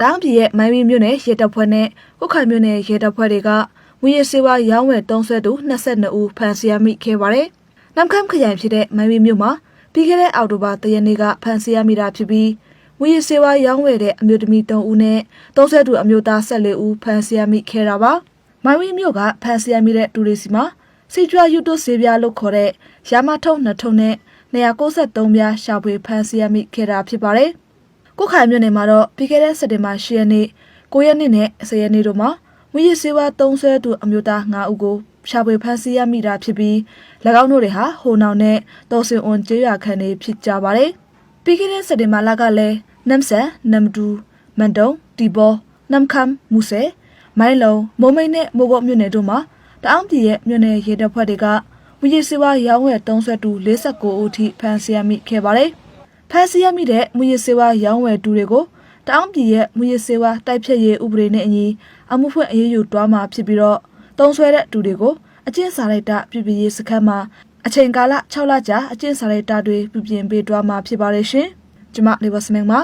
တောင်ပြည်ရဲ့မိုင်းဝီမြို့နယ်ရဲတပ်ဖွဲ့နဲ့ကုတ်ခိုင်မြို့နယ်ရဲတပ်ဖွဲ့တွေကငွေရစေဝါရောင်းဝယ်တုံးဆွဲသူ22ဦးဖမ်းဆီးရမိခဲ့ပါတယ်။နမ်ခမ်းခရိုင်ဖြစ်တဲ့မိုင်းဝီမြို့မှာပြီးခဲ့တဲ့အောက်တိုဘာတရက်နေ့ကဖမ်းဆီးရမိတာဖြစ်ပြီးငွေရစေဝါရောင်းဝယ်တဲ့အမျိုးသမီး3ဦးနဲ့တုံးဆွဲသူအမျိုးသား14ဦးဖမ်းဆီးရမိခဲ့တာပါ။မိုင်းဝီမြို့ကဖမ်းဆီးရမိတဲ့တူတွေစီမှာစီကျွာယူတိုဆေးပြားလို့ခေါ်တဲ့ရာမထုံနှစ်ထုံနဲ့293ပြားရှာဖွေဖမ်းဆီးရမိခဲ့တာဖြစ်ပါတယ်။ ကိုက်ခိုင်မြို့နယ်မှာတော့ပြီးခဲ့တဲ့စက်တင်ဘာ10ရက်နေ့9ရက်နေ့နဲ့10ရက်နေ့တို့မှာငွေရည်စေဝါသုံးဆွဲသူအမျိုးသား9ဦးကိုရှာဖွေဖမ်းဆီးရမိတာဖြစ်ပြီး၎င်းတို့တွေဟာဟိုနောင်နဲ့တော်စင်အွန်ကျေးရွာခန့်တွေဖြစ်ကြပါတယ်။ပြီးခဲ့တဲ့စက်တင်ဘာလကလည်းနမ်ဆန်နမ်ဒူမန်တုံတီဘောနမ်ခမ်မူဆဲမိုင်းလုံမုံမိတ်နဲ့မိုးကုတ်မြို့နယ်တို့မှာတအောင်းပြည်ရဲ့မြို့နယ်ရေတပ်ဖွဲ့တွေကငွေရည်စေဝါရောင်းဝယ်သုံးဆွဲသူ49ဦးထိဖမ်းဆီးရမိခဲ့ပါတယ်။ ဖမ်းဆီးရမိတဲ့မူရစေဝါရောင်းဝယ်သူတွေကိုတအောင်းပြည်ရဲ့မူရစေဝါတိုက်ဖြတ်ရေးဥပဒေနဲ့အညီအမှုဖွင့်အရေးယူတွားမှာဖြစ်ပြီးတော့တုံးဆွဲတဲ့သူတွေကိုအကျင့်စာရိတ္တပြုပြင်ရေးစခန်းမှာအချိန်ကာလ6လကြာအကျင့်စာရိတ္တတွေပြုပြင်ပေးတွားမှာဖြစ်ပါတယ်ရှင်။ကျမလေးဘစမင်းပါ